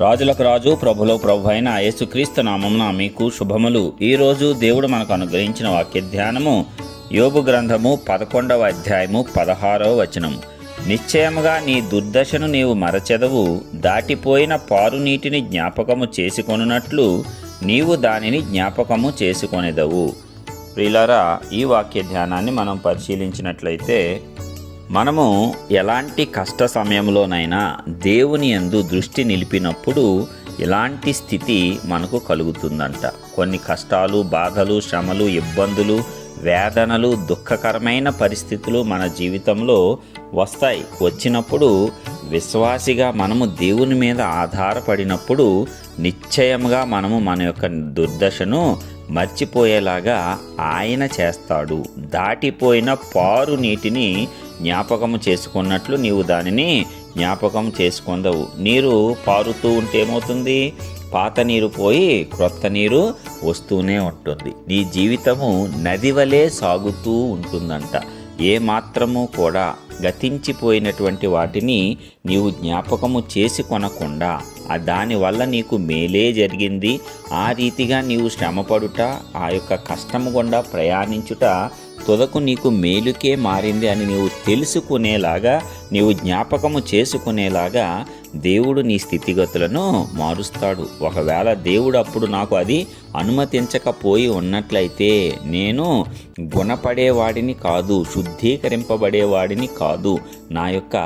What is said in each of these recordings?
రాజులకు రాజు ప్రభులో ప్రభు అయిన యేసుక్రీస్తు నామమున మీకు శుభములు. ఈరోజు దేవుడు మనకు అనుగ్రహించిన వాక్య ధ్యానము యోగు గ్రంథము పదకొండవ అధ్యాయము పదహారవ వచనం నిశ్చయముగా నీ దుర్దశను నీవు మరచెదవు దాటిపోయిన పారు నీటిని జ్ఞాపకము చేసుకొనున్నట్లు నీవు దానిని జ్ఞాపకము చేసుకొనేదవు. ప్రిలారా ఈ వాక్య ధ్యానాన్ని మనం పరిశీలించినట్లయితే మనము ఎలాంటి కష్ట సమయంలోనైనా దేవుని యందు దృష్టి నిలిపినప్పుడు ఇలాంటి స్థితి మనకు కలుగుతుందంట. కొన్ని కష్టాలు బాధలు శ్రమలు ఇబ్బందులు వేదనలు దుఃఖకరమైన పరిస్థితులు మన జీవితంలో వస్తాయి. వచ్చినప్పుడు విశ్వాసిగా మనము దేవుని మీద ఆధారపడినప్పుడు నిశ్చయంగా మనము మన యొక్క దుర్దశను మర్చిపోయేలాగా ఆయన చేస్తాడు. దాటిపోయిన పారు నీటిని జ్ఞాపకము చేసుకున్నట్లు నీవు దానిని జ్ఞాపకం చేసుకుందవు. నీరు పారుతూ ఉంటే ఏమవుతుంది? పాత నీరు పోయి క్రొత్త నీరు వస్తూనే ఉంటుంది. నీ జీవితము నది వలె సాగుతూ ఉంటుందంట. ఏ మాత్రము కూడా గతించిపోయినటువంటి వాటిని నీవు జ్ఞాపకము చేసి కొనకుండా ఆ దానివల్ల నీకు మేలే జరిగింది. ఆ రీతిగా నీవు శ్రమపడుట ఆ యొక్క కష్టము గుండా ప్రయాణించుట తుదకు నీకు మేలుకే మారింది అని నీవు తెలుసుకునేలాగా నీవు జ్ఞాపకము చేసుకునేలాగా దేవుడు నీ స్థితిగతులను మారుస్తాడు. ఒకవేళ దేవుడు అప్పుడు నాకు అది అనుమతించకపోయి ఉన్నట్లయితే నేను గుణపడేవాడిని కాదు శుద్ధీకరింపబడేవాడిని కాదు. నా యొక్క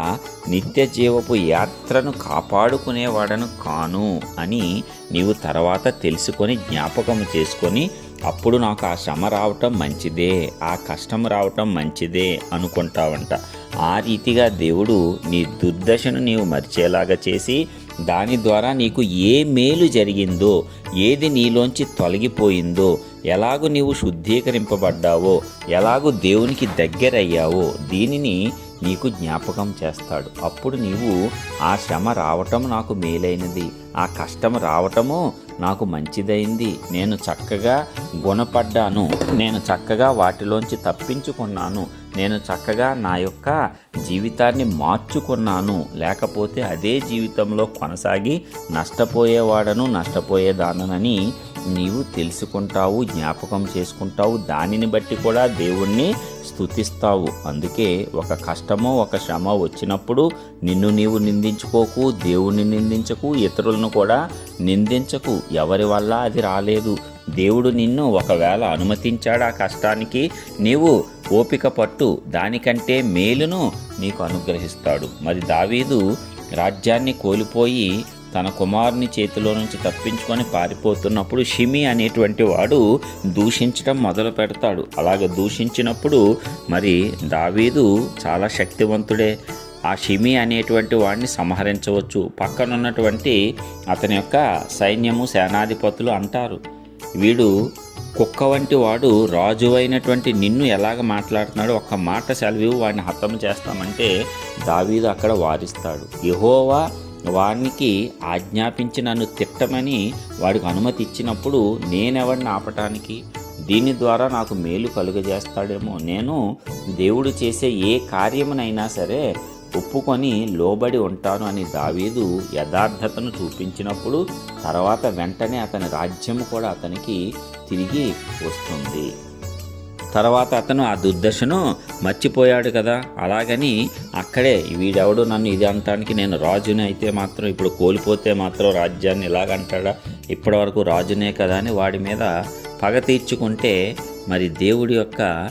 నిత్య జీవపు యాత్రను కాపాడుకునేవాడను కాను అని నీవు తర్వాత తెలుసుకొని జ్ఞాపకం చేసుకొని అప్పుడు నాకు ఆ శ్రమ రావటం మంచిదే ఆ కష్టం రావటం మంచిదే అనుకుంటావంట. ఆ రీతిగా దేవుడు నీ దుర్దశను నీవు మరిచేలాగా చేసి దాని ద్వారా నీకు ఏ మేలు జరిగిందో ఏది నీలోంచి తొలగిపోయిందో ఎలాగు నీవు శుద్ధీకరింపబడ్డావో ఎలాగు దేవునికి దగ్గరయ్యావో దీనిని నీకు జ్ఞాపకం చేస్తాడు. అప్పుడు నీవు ఆ శ్రమ రావటం నాకు మేలైనది. ఆ కష్టం రావటము నాకు మంచిదైంది. నేను చక్కగా గుణపడ్డాను. నేను చక్కగా వాటిలోంచి తప్పించుకున్నాను. నేను చక్కగా నా యొక్క జీవితాన్ని మార్చుకున్నాను. లేకపోతే అదే జీవితంలో కొనసాగి నష్టపోయేవాడను నష్టపోయేదానని నీవు తెలుసుకుంటావు జ్ఞాపకం చేసుకుంటావు. దానిని బట్టి కూడా దేవుణ్ణి స్తుతిస్తావు. అందుకే ఒక కష్టమో ఒక శ్రమ వచ్చినప్పుడు నిన్ను నీవు నిందించుకోకు దేవుని నిందించకు ఇతరులను కూడా నిందించకు. ఎవరి వల్ల అది రాలేదు? దేవుడు నిన్ను ఒకవేళ అనుమతించాడు ఆ కష్టానికి నీవు ఓపిక పట్టు. దానికంటే మేలును నీకు అనుగ్రహిస్తాడు. మరి దావీదు రాజ్యాన్ని కోల్పోయి తన కుమారుని చేతిలో నుంచి తప్పించుకొని పారిపోతున్నప్పుడు షిమి అనేటువంటి వాడు దూషించడం మొదలు పెడతాడు. అలాగే దూషించినప్పుడు మరి దావీదు చాలా శక్తివంతుడే. ఆ షిమి అనేటువంటి వాడిని సంహరించవచ్చు. పక్కనున్నటువంటి అతని యొక్క సైన్యము సేనాధిపతులు అంటారు. వీడు కుక్క వంటి వాడు రాజు అయినటువంటి నిన్ను ఎలాగ మాట్లాడుతున్నాడో ఒక్క మాట సెలవు వాడిని హతం చేస్తామంటే దావీదు అక్కడ వారిస్తాడు యహోవా వానికి ఆజ్ఞాపించి నన్ను తిట్టమని వాడికి అనుమతి ఇచ్చినప్పుడు నేనెవడిని ఆపటానికి? దీని ద్వారా నాకు మేలు కలుగజేస్తాడేమో. నేను దేవుడు చేసే ఏ కార్యమునైనా సరే ఒప్పుకొని లోబడి ఉంటాను అని దావీదు యథార్థతను చూపించినప్పుడు తర్వాత వెంటనే అతని రాజ్యం కూడా అతనికి తిరిగి వస్తుంది. తర్వాత అతను ఆ దుర్దశను మర్చిపోయాడు కదా. అలాగని అక్కడే వీడెవడు నన్ను ఇది అంటానికి నేను రాజుని అయితే మాత్రం ఇప్పుడు కోల్పోతే మాత్రం రాజ్యాన్ని ఇలాగంటాడా ఇప్పటివరకు రాజునే కదా అని వాడి మీద పగ తీర్చుకుంటే మరి దేవుడి యొక్క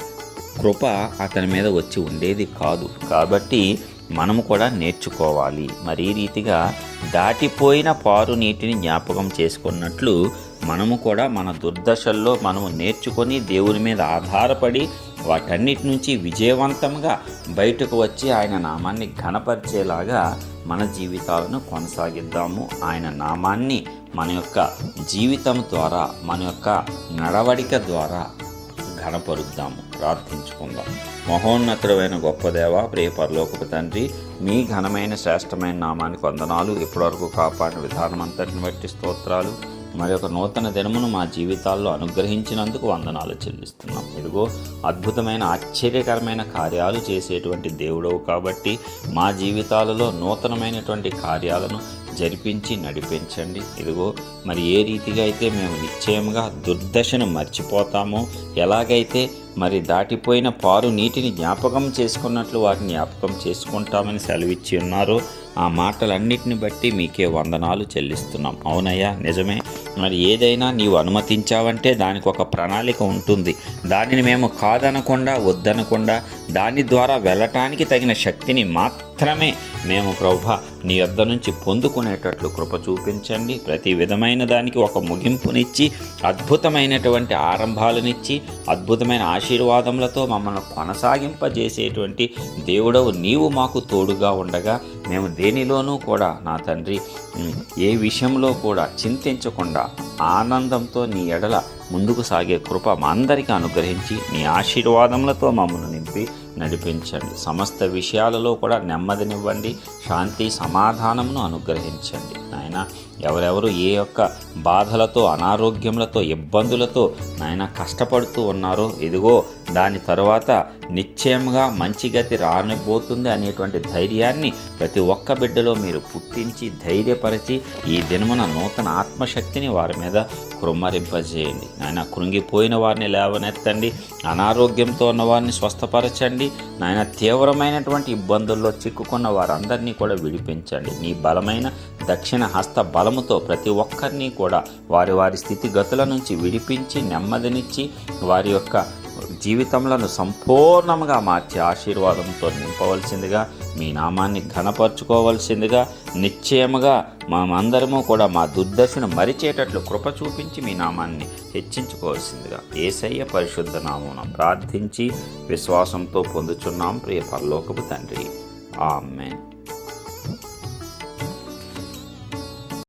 కృప అతని మీద వచ్చి ఉండేది కాదు. కాబట్టి మనము కూడా నేర్చుకోవాలి. మరి ఈ రీతిగా దాటిపోయిన పారు నీటిని జ్ఞాపకం చేసుకున్నట్లు మనము కూడా మన దుర్దశల్లో మనము నేర్చుకొని దేవుని మీద ఆధారపడి వాటన్నిటి నుంచి విజయవంతంగా బయటకు వచ్చి ఆయన నామాన్ని ఘనపరిచేలాగా మన జీవితాలను కొనసాగిద్దాము. ఆయన నామాన్ని మన యొక్క జీవితం ద్వారా మన యొక్క నడవడిక ద్వారా ఘనపరుద్దాము. ప్రార్థించుకుందాం. మహోన్నతుడమైన గొప్ప దేవ ప్రియ పరలోకపు తండ్రి మీ ఘనమైన శ్రేష్టమైన నామానికి వందనాలు. ఇప్పటివరకు కాపాడిన విధానం అంతటిని బట్టి స్తోత్రాలు. మరొక నూతన దినమును మా జీవితాల్లో అనుగ్రహించినందుకు వందనాలు చెల్లిస్తున్నాం. ఇదిగో అద్భుతమైన ఆశ్చర్యకరమైన కార్యాలు చేసేటువంటి దేవుడవు కాబట్టి మా జీవితాలలో నూతనమైనటువంటి కార్యాలను జరిపించి నడిపించండి. ఇదిగో మరి ఏ రీతిగా అయితే మేము నిశ్చయంగా దుర్దశను మర్చిపోతామో ఎలాగైతే మరి దాటిపోయిన పారు నీటిని జ్ఞాపకం చేసుకున్నట్లు వాటిని జ్ఞాపకం చేసుకుంటామని సెలవిచ్చి ఉన్నారో ఆ మాటలన్నిటిని బట్టి మీకే వందనాలు చెల్లిస్తున్నాం. అవునయ్యా నిజమే. మరి ఏదైనా నీవు అనుమతించావంటే దానికి ఒక ప్రణాళిక ఉంటుంది. దానిని మేము కాదనకుండా వద్దనకుండా దాని ద్వారా వెళ్ళటానికి తగిన శక్తిని మాత్రమే మేము ప్రభా నీ వద్ద నుంచి పొందుకునేటట్లు కృప చూపించండి. ప్రతి విధమైన దానికి ఒక ముగింపునిచ్చి అద్భుతమైనటువంటి ఆరంభాలనిచ్చి అద్భుతమైన ఆశీర్వాదములతో మమ్మల్ని కొనసాగింపజేసేటువంటి దేవుడవు నీవు మాకు తోడుగా ఉండగా మేము దేనిలోనూ కూడా నా తండ్రి ఏ విషయంలో కూడా చింతించకుండా ఆనందంతో నీ ఎడల ముందుకు సాగే కృప మా అందరికీ అనుగ్రహించి నీ ఆశీర్వాదములతో మమ్మల్ని నింపి నడిపించండి. సమస్త విషయాలలో కూడా నెమ్మదినివ్వండి. శాంతి సమాధానమును అనుగ్రహించండి. నాయన ఎవరెవరు ఏ యొక్క బాధలతో అనారోగ్యములతో ఇబ్బందులతో నాయన కష్టపడుతూ ఉన్నారో ఇదిగో దాని తరువాత నిశ్చయంగా మంచి గతి రానిపోతుంది అనేటువంటి ధైర్యాన్ని ప్రతి ఒక్క బిడ్డలో మీరు పుట్టించి ధైర్యపరిచి ఈ దినమున నూతన ఆత్మశక్తిని వారి మీద కృమ్మరింపజేయండి నాయన కృంగిపోయిన వారిని లేవనెత్తండి అనారోగ్యంతో ఉన్న వారిని స్వస్థపరచండి నాయన తీవ్రమైనటువంటి ఇబ్బందుల్లో చిక్కుకున్న వారందరినీ కూడా విడిపించండి. నీ బలమైన దక్షిణ హస్త బలం బలముతో ప్రతి ఒక్కరిని కూడా వారి వారి స్థితిగతుల నుంచి విడిపించి నెమ్మదినిచ్చి వారి యొక్క జీవితములను సంపూర్ణంగా మార్చి ఆశీర్వాదంతో నింపవలసిందిగా మీ నామాన్ని ఘనపరచుకోవలసిందిగా నిశ్చయముగా మనమందరము కూడా మా దుర్దశను మరిచేటట్లు కృప చూపించి మీ నామాన్ని హెచ్చించుకోవాల్సిందిగా ఏసయ్య పరిశుద్ధ నామం ప్రార్థించి విశ్వాసంతో పొందుచున్నాం. ప్రియ పరలోకపు తండ్రి. ఆమెన్.